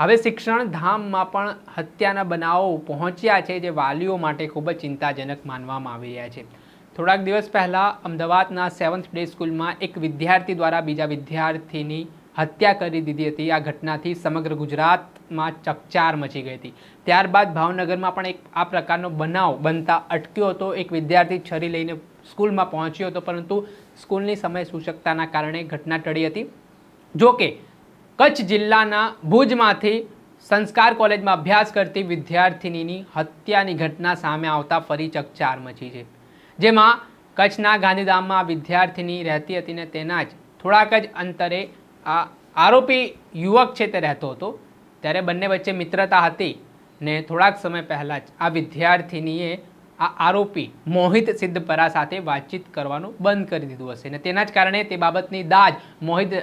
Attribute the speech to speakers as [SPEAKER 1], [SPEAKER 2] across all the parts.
[SPEAKER 1] હવે શિક્ષણ ધામમાં પણ હત્યાના બનાવો પહોંચ્યા છે જે વાલીઓ માટે ખૂબ જ ચિંતાજનક માનવામાં આવી રહ્યા છે. થોડાક દિવસ પહેલાં અમદાવાદના સેવન્થ ડે સ્કૂલમાં એક વિદ્યાર્થી દ્વારા બીજા વિદ્યાર્થીની હત્યા કરી દીધી હતી. આ ઘટનાથી સમગ્ર ગુજરાતમાં ચકચાર મચી ગઈ હતી. ત્યારબાદ ભાવનગરમાં પણ એક આ પ્રકારનો બનાવ બનતા અટક્યો હતો. એક વિદ્યાર્થી છરી લઈને સ્કૂલમાં પહોંચ્યો હતો, પરંતુ સ્કૂલની સમય સૂચકતાના કારણે ઘટના ટળી હતી. જો કે કચ્છ જિલ્લાના ભુજમાંથી સંસ્કાર કોલેજમાં અભ્યાસ કરતી વિદ્યાર્થિનીની હત્યાની ઘટના સામે આવતા ફરી ચકચાર મચી છે. જેમાં કચ્છના ગાંધીધામમાં વિદ્યાર્થિની રહેતી હતી ને તેના જ થોડાક જ અંતરે આ આરોપી યુવક છે તે રહેતો હતો. ત્યારે બંને વચ્ચે મિત્રતા હતી ને થોડાક સમય પહેલાં જ આ વિદ્યાર્થિનીએ આ આરોપી મોહિત સિદ્ધપરા સાથે વાતચીત કરવાનું બંધ કરી દીધું હશે ને તેના જ કારણે તે બાબતની દાજ મોહિત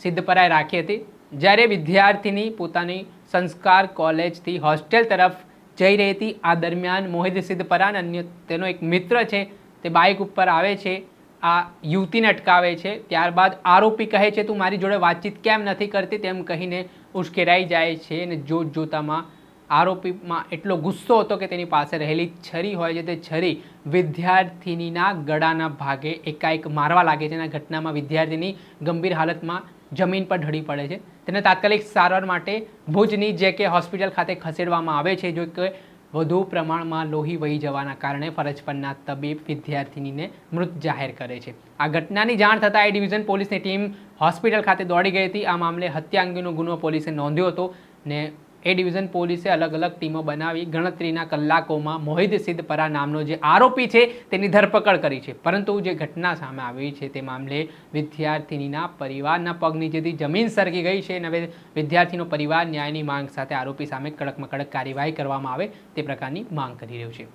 [SPEAKER 1] સિદ્ધપરાએ રાખી હતી. જ્યારે વિદ્યાર્થીની પોતાની સંસ્કાર કોલેજથી હોસ્ટેલ તરફ જઈ રહી હતી, આ દરમિયાન મોહિત સિદ્ધપરાન અને અન્ય તેનો એક મિત્ર છે, તે બાઇક ઉપર આવે છે, આ યુવતીને અટકાવે છે, ત્યારબાદ આરોપી કહે છે, તું મારી જોડે વાતચીત કેમ નથી કરતી? તેમ કહીને ઉશ્કેરાઈ જાય છે અને જોત જોતામાં આરોપીમાં એટલો ગુસ્સો હતો કે તેની પાસે રહેલી છરી હોય છે, તે છરી વિદ્યાર્થિનીના ગળાના ભાગે એકાએક મારવા લાગે છે અને ઘટનામાં વિદ્યાર્થીની ગંભીર હાલતમાં જમીન પર ઢળી પડે છે. તેને તાત્કાલિક સારવાર માટે ભુજની જે કે હોસ્પિટલ ખાતે ખસેડવામાં આવે છે, જો કે વધુ પ્રમાણમાં લોહી વહી જવાના કારણે ફરજ પરના તબીબ વિદ્યાર્થિનીને મૃત જાહેર કરે છે. આ ઘટનાની જાણ થતાં એ ડિવિઝન પોલીસની ટીમ હોસ્પિટલ ખાતે દોડી ગઈ હતી. આ મામલે હત્યા અંગેનો ગુનો પોલીસે નોંધ્યો હતો ને એ ડિવિઝન પોલીસે અલગ અલગ ટીમો બનાવી ગણતરીના કલાકોમાં મોહિત સિદ્ધપરા નામનો જે આરોપી છે તેની ધરપકડ કરી છે. પરંતુ જે ઘટના સામે આવી છે તે મામલે વિદ્યાર્થિનીના પરિવારના પગ નીચેથી જમીન સરકી ગઈ છે અને હવે વિદ્યાર્થીનો પરિવાર ન્યાયની માંગ સાથે આરોપી સામે કડકમાં કડક કાર્યવાહી કરવામાં આવે તે પ્રકારની માંગ કરી રહ્યું છે.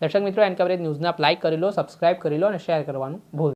[SPEAKER 1] દર્શક મિત્રો, એન કવરેજ ન્યૂઝને લાઇક કરી લો, સબસ્ક્રાઇબ કરી લો અને શેર કરવાનું ભૂલ